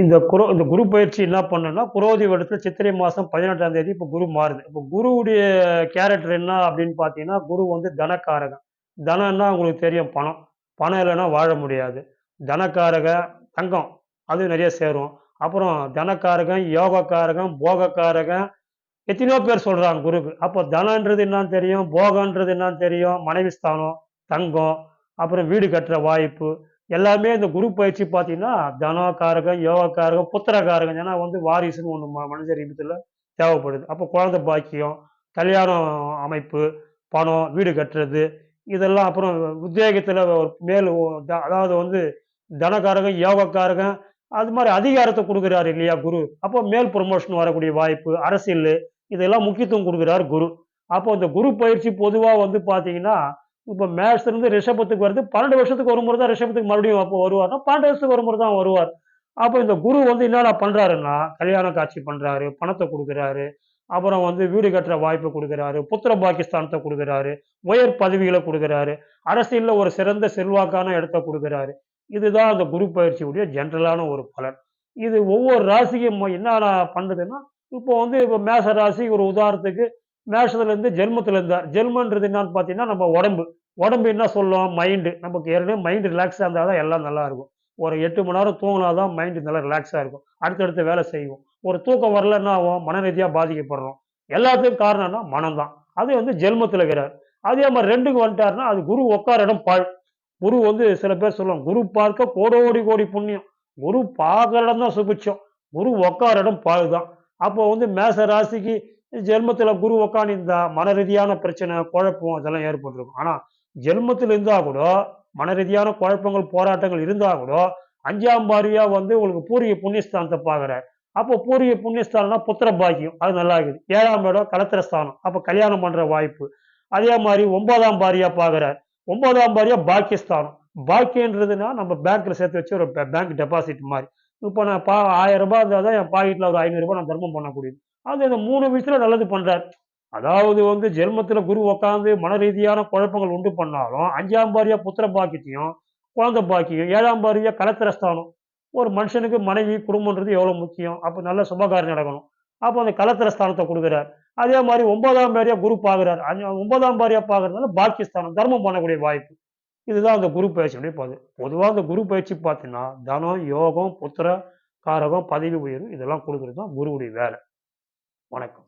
இந்த குரு இந்த குரு பயிற்சி என்ன பண்ணுன்னா குரோதி வருடத்தில் சித்திரை மாதம் பதினெட்டாம் தேதி இப்போ குரு மாறுது. இப்போ குருவுடைய கேரக்டர் என்ன அப்படின்னு பார்த்தீங்கன்னா குரு வந்து தனக்காரகம் தனம்னா உங்களுக்கு தெரியும் பணம். பணம் இல்லைன்னா வாழ முடியாது. தனக்காரக தங்கம் அது நிறைய சேரும். அப்புறம் தனக்காரகம் யோகக்காரகம் போகக்காரகம் எத்தனையோ பேர் சொல்கிறாங்க குருக்கு. அப்போ தனன்றது என்னன்னு தெரியும் போகன்றது என்னன்னு தெரியும் மனைவி ஸ்தானம் தங்கம் அப்புறம் வீடு கட்டுற வாய்ப்பு எல்லாமே இந்த குரு பயிற்சி பார்த்தீங்கன்னா தனோக்காரகம் யோகக்காரகம் புத்திரக்காரகம் ஏன்னா வந்து வாரிசுன்னு ஒன்று மனித ரீபத்தில் தேவைப்படுது. அப்போ குழந்தை பாக்கியம் கல்யாணம் அமைப்பு பணம் வீடு கட்டுறது இதெல்லாம் அப்புறம் உத்தியோகத்தில் மேல் த- அதாவது வந்து தனக்காரகம் யோகக்காரகம் அது மாதிரி அதிகாரத்தை கொடுக்குறாரு இல்லையா குரு? அப்போ மேல் ப்ரொமோஷன் வரக்கூடிய வாய்ப்பு அரசியல் இதெல்லாம் முக்கியத்துவம் கொடுக்குறாரு குரு. அப்போ இந்த குரு பயிற்சி பொதுவாக வந்து பார்த்தீங்கன்னா இப்போ மேட்ச்லேருந்து ரிஷபத்துக்கு வருது. பன்னெண்டு வருஷத்துக்கு ஒரு முறை தான் ரிஷபத்துக்கு மறுபடியும் அப்போ வருவார்னா பன்னெண்டு வருஷத்துக்கு ஒரு முறை தான் வருவார். அப்போ இந்த குரு வந்து என்னென்ன பண்ணுறாருன்னா கல்யாண காட்சி பண்ணுறாரு பணத்தை கொடுக்குறாரு அப்புறம் வந்து வீடு கட்டுற வாய்ப்பு கொடுக்குறாரு புத்திர பாகிஸ்தானத்தை கொடுக்குறாரு உயர் பதவிகளை கொடுக்குறாரு அரசியலில் ஒரு சிறந்த செல்வாக்கான இடத்த கொடுக்குறாரு. இதுதான் அந்த குரு பயிற்சியுடைய ஜென்ரலான ஒரு பலன். இது ஒவ்வொரு ராசிக்கும் என்ன பண்ணுதுன்னா இப்போ வந்து இப்போ மேச ராசி ஒரு உதாரணத்துக்கு மேஷத்துலேருந்து ஜென்மத்தில் இருந்தார் ஜென்மன்றது என்னன்னு பார்த்தீங்கன்னா நம்ம உடம்பு. உடம்பு என்ன சொல்லும்? மைண்டு நமக்கு ஏற்கனவே மைண்டு ரிலாக்ஸாக இருந்தால் தான் எல்லாம் நல்லா இருக்கும். ஒரு எட்டு மணி நேரம் தூங்கினா தான் மைண்டு நல்லா ரிலாக்ஸாக இருக்கும். அடுத்தடுத்த வேலை செய்வோம். ஒரு தூக்கம் வரல என்ன ஆகும்? மனரீதியாக பாதிக்கப்படுறோம். எல்லாத்துக்கும் காரணம்னா மனம்தான். அது வந்து ஜென்மத்தில் இருக்கிறார். அதே மாதிரி ரெண்டுக்கு வந்துட்டாருன்னா அது குரு உட்கார இடம் பாழ். குரு வந்து சில பேர் சொல்லுவாங்க குரு பார்க்க கோடோடி கோடி புண்ணியம். குரு பார்க்குற இடம் தான் சுபிச்சம். குரு உட்கார இடம் பாழ் தான் அப்போ வந்து மேச ராசிக்கு ஜென்மத்தில் குரு உக்காந்துருந்தா மன ரீதியான பிரச்சனை குழப்பம் அதெல்லாம் ஏற்பட்டிருக்கும். ஆனால் ஜென்மத்தில் இருந்தால் கூட மன ரீதியான குழப்பங்கள் போராட்டங்கள் இருந்தால் கூட அஞ்சாம் பாரியா வந்து உங்களுக்கு பூரிய புண்ணியஸ்தானத்தை பார்க்குற அப்போ பூர்வீக புண்ணியஸ்தானம்னா புத்திர பாக்கியம் அது நல்லா இருக்குது ஏழாம் இடம் கலத்திரஸ்தானம் அப்போ கல்யாணம் பண்ணுற வாய்ப்பு. அதே மாதிரி ஒன்பதாம் பாரியாக பார்க்குற ஒன்பதாம் பாரியாக பாக்கியஸ்தானம். பாக்கியன்றதுன்னா நம்ம பேங்க்கில் சேர்த்து வச்சு ஒரு பேங்க் டெபாசிட் மாதிரி. இப்போ நான் பா ஆயிரம் ரூபாய் இருந்தால் தான் என் பாக்கெட்டில் ஒரு ஐநூறுரூபா நான் தர்மம் பண்ணக்கூடியது. அந்த இந்த மூணு விஷயத்துல நல்லது பண்றார். அதாவது வந்து ஜென்மத்துல குரு உட்காந்து மன ரீதியான குழப்பங்கள் உண்டு பண்ணாலும் அஞ்சாம் பாரியா புத்திர பாக்கியத்தையும் குழந்தை பாக்கியம் ஏழாம் பாரியா கலத்திரஸ்தானம். ஒரு மனுஷனுக்கு மனைவி குடும்பம்ன்றது எவ்வளவு முக்கியம்? அப்போ நல்ல சுபகாரியம் நடக்கணும். அப்போ அந்த கலத்திரஸ்தானத்தை கொடுக்குறார். அதே மாதிரி ஒன்பதாம் பாரியா குரு பாக்குறார் ஒன்பதாம் பாரியா பாக்குறதுனால பாக்கியஸ்தானம் தர்மம் பண்ணக்கூடிய வாய்ப்பு. இதுதான் அந்த குரு பயிற்சியுடைய பாது பொதுவாக அந்த குரு பயிற்சி பார்த்தீங்கன்னா தனம் யோகம் புத்திர காரகம் பதவி உயர்வு இதெல்லாம் கொடுக்குறது தான் குருவுடைய வேலை. Voilà.